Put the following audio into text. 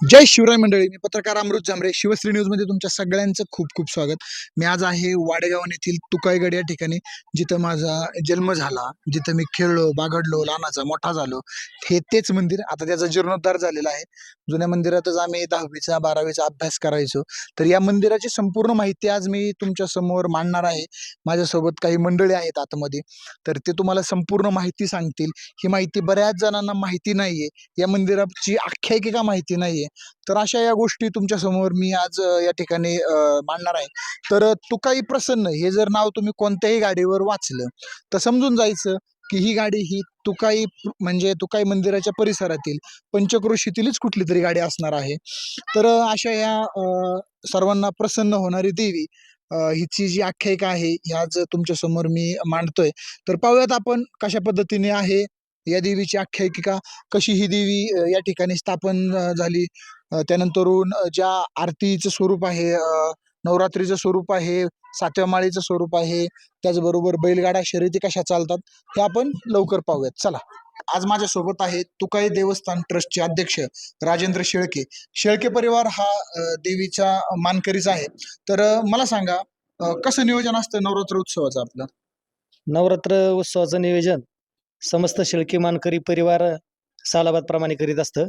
जय शिवराय मंडळी मी पत्रकार अमृत जांभरे शिवश्री न्यूजमध्ये तुमच्या सगळ्यांचं खूप खूप स्वागत. मी आज आहे वाडेगाव येथील तुकाईगड या ठिकाणी जिथं माझा जन्म झाला जिथं मी खेळलो बागडलो लहानाचा मोठा झालो. हे तेच मंदिर आता त्याचा जीर्णोद्धार झालेला आहे. जुन्या मंदिरातच आम्ही दहावीचा बारावीचा अभ्यास करायचो. तर या मंदिराची संपूर्ण माहिती आज मी तुमच्यासमोर मांडणार आहे. माझ्यासोबत काही मंडळी आहेत आतमध्ये. तर ते तुम्हाला संपूर्ण माहिती सांगतील. ही माहिती बऱ्याच जणांना माहिती नाहीये. या मंदिराची आख्यायिका माहिती नाहीये. तर अशा या गोष्टी तुमच्यासमोर मी आज या ठिकाणी मांडणार आहे. तर तुकाई प्रसन्न हे जर नाव तुम्ही कोणत्याही गाडीवर वाचलं तर समजून जायचं की ही गाडी ही तुकाई म्हणजे तुकाई मंदिराच्या परिसरातील पंचक्रोशीतीलच कुठली तरी गाडी असणार आहे. तर अशा या सर्वांना प्रसन्न होणारी देवी हिची जी आख्यायिका आहे ही आज तुमच्यासमोर मी मांडतोय. तर पाहूयात आपण कशा पद्धतीने आहे या देवीची आख्यायिका कशी ही देवी या ठिकाणी स्थापन झाली? त्यानंतरून ज्या आरतीचं स्वरूप आहे नवरात्रीचं स्वरूप आहे सातव्या माळीचं स्वरूप आहे त्याचबरोबर बैलगाडा शर्यती कशा चालतात हे आपण लवकर पाहूयात. चला. आज माझ्यासोबत आहे तुकाई देवस्थान ट्रस्टचे अध्यक्ष राजेंद्र शेळके. शेळके परिवार हा देवीचा मानकरीच आहे. तर मला सांगा कसं नियोजन असतं नवरात्र उत्सवाचं आपलं? नवरात्र उत्सवाचं नियोजन? समस्त शेळकी मानकरी परिवार सालाबाद प्रमाणे करीत असतं.